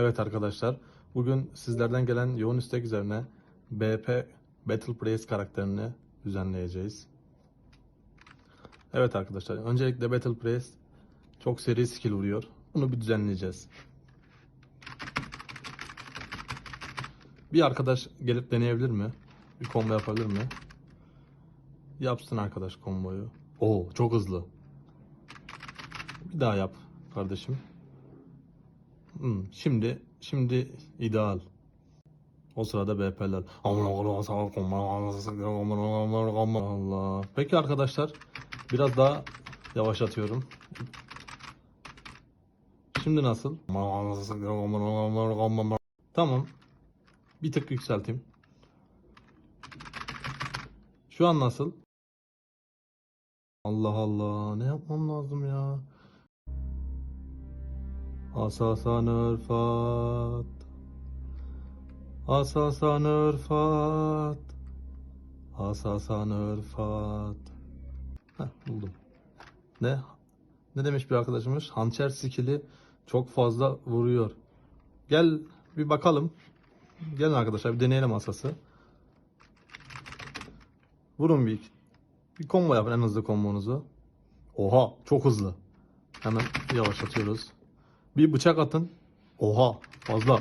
Evet arkadaşlar, bugün sizlerden gelen yoğun istek üzerine BP Battle Praise karakterini düzenleyeceğiz. Evet arkadaşlar, öncelikle Battle Praise çok seri skill vuruyor. Bunu bir düzenleyeceğiz. Bir arkadaş gelip deneyebilir mi? Bir combo yapabilir mi? Yapsın arkadaş komboyu. Oo çok hızlı. Bir daha yap kardeşim. Hmm, şimdi şimdi ideal. O sırada BP'ler. Allah. Peki arkadaşlar biraz daha yavaşlatıyorum. Şimdi nasıl? Tamam. Bir tık yükselteyim. Şu an nasıl? Allah Allah. Ne yapmam lazım ya? Asasan örfat Asasan örfat Asasan örfat Heh buldum. Ne? Ne demiş bir arkadaşımız? Hançer skill'i çok fazla vuruyor. Gel bir bakalım. Gelin arkadaşlar bir deneyelim asası. Vurun bir. Bir combo yapın en hızlı kombonuzu. Oha çok hızlı. Hemen yavaşlatıyoruz. Bir bıçak atın. Oha fazla.